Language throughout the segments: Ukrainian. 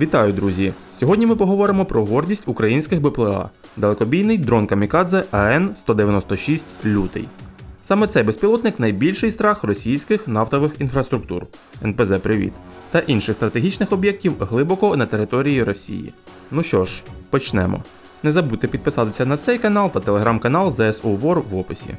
Вітаю, друзі! Сьогодні ми поговоримо про гордість українських БПЛА далекобійний дрон Камікадзе АН-196 Лютий. Саме цей безпілотник найбільший страх російських нафтових інфраструктур НПЗ Привіт та інших стратегічних об'єктів глибоко на території Росії. Ну що ж, почнемо. Не забудьте підписатися на цей канал та телеграм-канал ЗСУ ВОР в описі.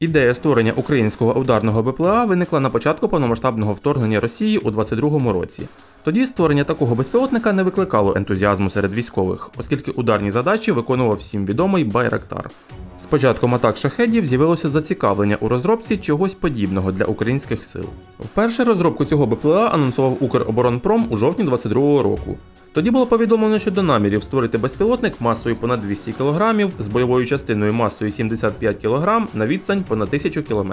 Ідея створення українського ударного БПЛА виникла на початку повномасштабного вторгнення Росії у 22-му році. Тоді створення такого безпілотника не викликало ентузіазму серед військових, оскільки ударні задачі виконував всім відомий Байрактар. З початком атак шахедів з'явилося зацікавлення у розробці чогось подібного для українських сил. Вперше розробку цього БПЛА анонсував Укроборонпром у жовтні 22-го року. Тоді було повідомлено щодо намірів створити безпілотник масою понад 200 кг з бойовою частиною масою 75 кг на відстань понад 1000 км.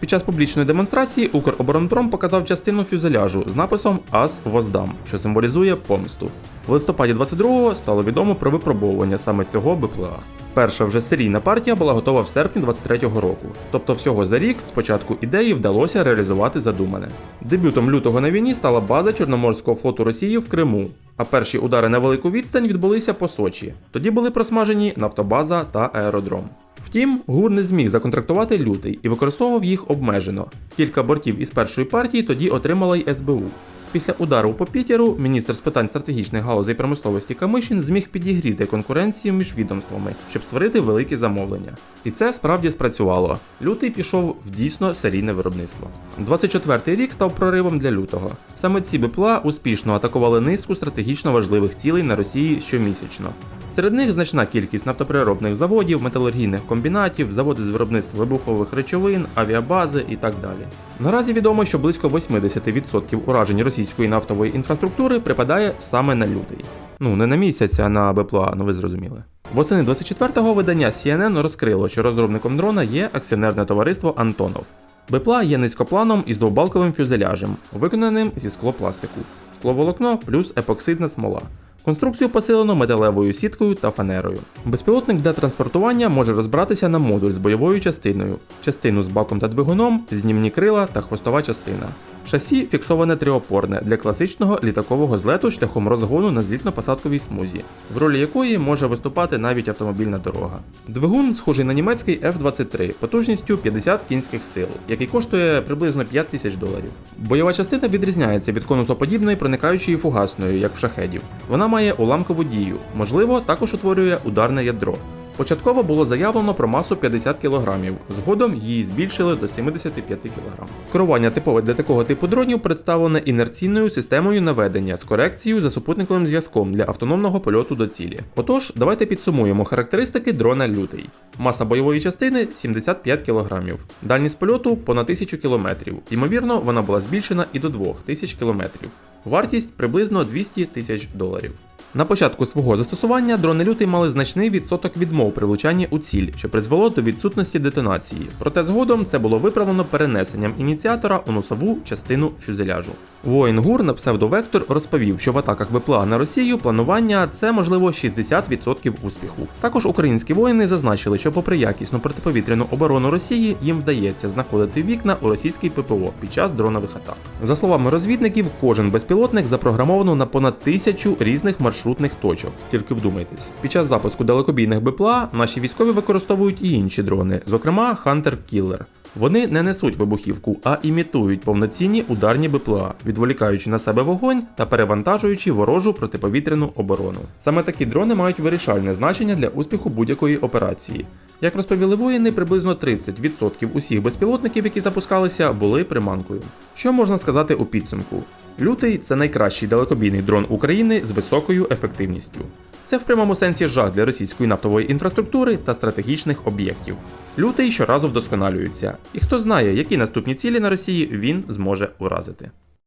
Під час публічної демонстрації Укроборонпром показав частину фюзеляжу з написом АС Воздам, що символізує помсту. В листопаді 22-го стало відомо про випробовування саме цього БПЛА. Перша вже серійна партія була готова в серпні 23-го року, тобто всього за рік спочатку ідеї вдалося реалізувати задумане. Дебютом лютого на війні стала база Чорноморського флоту Росії в Криму, а перші удари на велику відстань відбулися по Сочі. Тоді були просмажені нафтобаза та аеродром. Втім, ГУР не зміг законтрактувати лютий і використовував їх обмежено. Кілька бортів із першої партії тоді отримала й СБУ. Після удару по Пітеру міністр з питань стратегічних галузей промисловості Камишин зміг підігріти конкуренцію між відомствами, щоб створити великі замовлення. І це справді спрацювало. Лютий пішов в дійсно серійне виробництво. 24-й рік став проривом для лютого. Саме ці БПЛА успішно атакували низку стратегічно важливих цілей на Росії щомісячно. Серед них значна кількість нафтопереробних заводів, металургійних комбінатів, заводи з виробництва вибухових речовин, авіабази і так далі. Наразі відомо, що близько 80% уражень російської нафтової інфраструктури припадає саме на лютий. Ну не на місяць, а на БПЛА, ну ви зрозуміли. Восени 24-го видання CNN розкрило, що розробником дрона є акціонерне товариство Антонов. БПЛА є низькопланом із двовбалковим фюзеляжем, виконаним зі склопластику, скловолокно плюс епоксидна смола. Конструкцію посилено металевою сіткою та фанерою. Безпілотник для транспортування може розбратися на модуль з бойовою частиною, частину з баком та двигуном, знімні крила та хвостова частина. Шасі фіксоване триопорне для класичного літакового злету шляхом розгону на злітно-посадковій смузі, в ролі якої може виступати навіть автомобільна дорога. Двигун схожий на німецький F-23 потужністю 50 кінських сил, який коштує приблизно 5 тисяч доларів. Бойова частина відрізняється від конусоподібної проникаючої фугасної, як в шахедів. Вона має уламкову дію, можливо, також утворює ударне ядро. Початково було заявлено про масу 50 кг, згодом її збільшили до 75 кг. Керування типове для такого типу дронів представлене інерційною системою наведення з корекцією за супутниковим зв'язком для автономного польоту до цілі. Отож, давайте підсумуємо характеристики дрона лютий. Маса бойової частини 75 кг, дальність польоту понад 1000 км. Ймовірно, вона була збільшена і до 2000 км. Вартість приблизно 200 тисяч доларів. На початку свого застосування дрони лютий мали значний відсоток відмов при влучанні у ціль, що призвело до відсутності детонації. Проте згодом це було виправлено перенесенням ініціатора у носову частину фюзеляжу. Воїн Гур на псевдовектор розповів, що в атаках БПЛА на Росію планування це можливо 60% успіху. Також українські воїни зазначили, що, попри якісну протиповітряну оборону Росії, їм вдається знаходити вікна у російській ППО під час дронових атак. За словами розвідників, кожен безпілотник запрограмовано на понад тисячу різних маршрутних точок. Тільки вдумайтесь. Під час запуску далекобійних БПЛА наші військові використовують і інші дрони, зокрема Hunter Killer. Вони не несуть вибухівку, а імітують повноцінні ударні БПЛА, відволікаючи на себе вогонь та перевантажуючи ворожу протиповітряну оборону. Саме такі дрони мають вирішальне значення для успіху будь-якої операції. Як розповіли воїни, приблизно 30% усіх безпілотників, які запускалися, були приманкою. Що можна сказати у підсумку? Лютий це найкращий далекобійний дрон України з високою ефективністю. Це в прямому сенсі жах для російської нафтової інфраструктури та стратегічних об'єктів. Лютий щоразу вдосконалюється, і хто знає, які наступні цілі на Росії він зможе уразити.